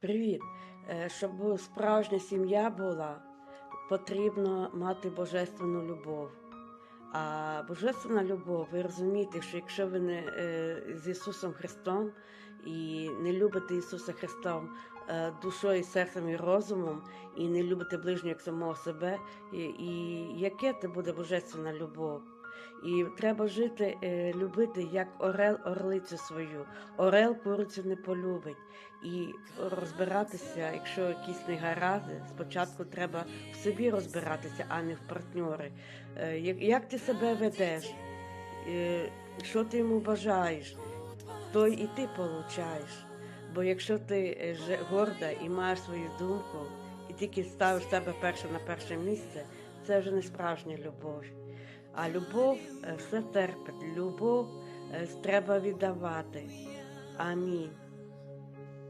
Привіт! Е, Щоб справжня сім'я була, потрібно мати божественну любов. А божественна любов, ви розумієте, що якщо ви не е, з Ісусом Христом і не любите Ісуса Христа е, душою, серцем і розумом, і не любите ближнього як самого себе, і, і яке це буде божественна любов? І треба жити, е, любити як орел орлицю свою. Орел курицю не полюбить. І розбиратися, якщо якісь негаразди, спочатку треба в собі розбиратися, а не в партньори. Е, Як, ти себе ведеш, Е, що ти йому бажаєш, то і ти получаєш. Бо якщо ти горда і маєш свою думку, і тільки ставиш себе перше на перше місце, це вже не справжня любов. А любов все терпить, любов е, треба віддавати. Амінь.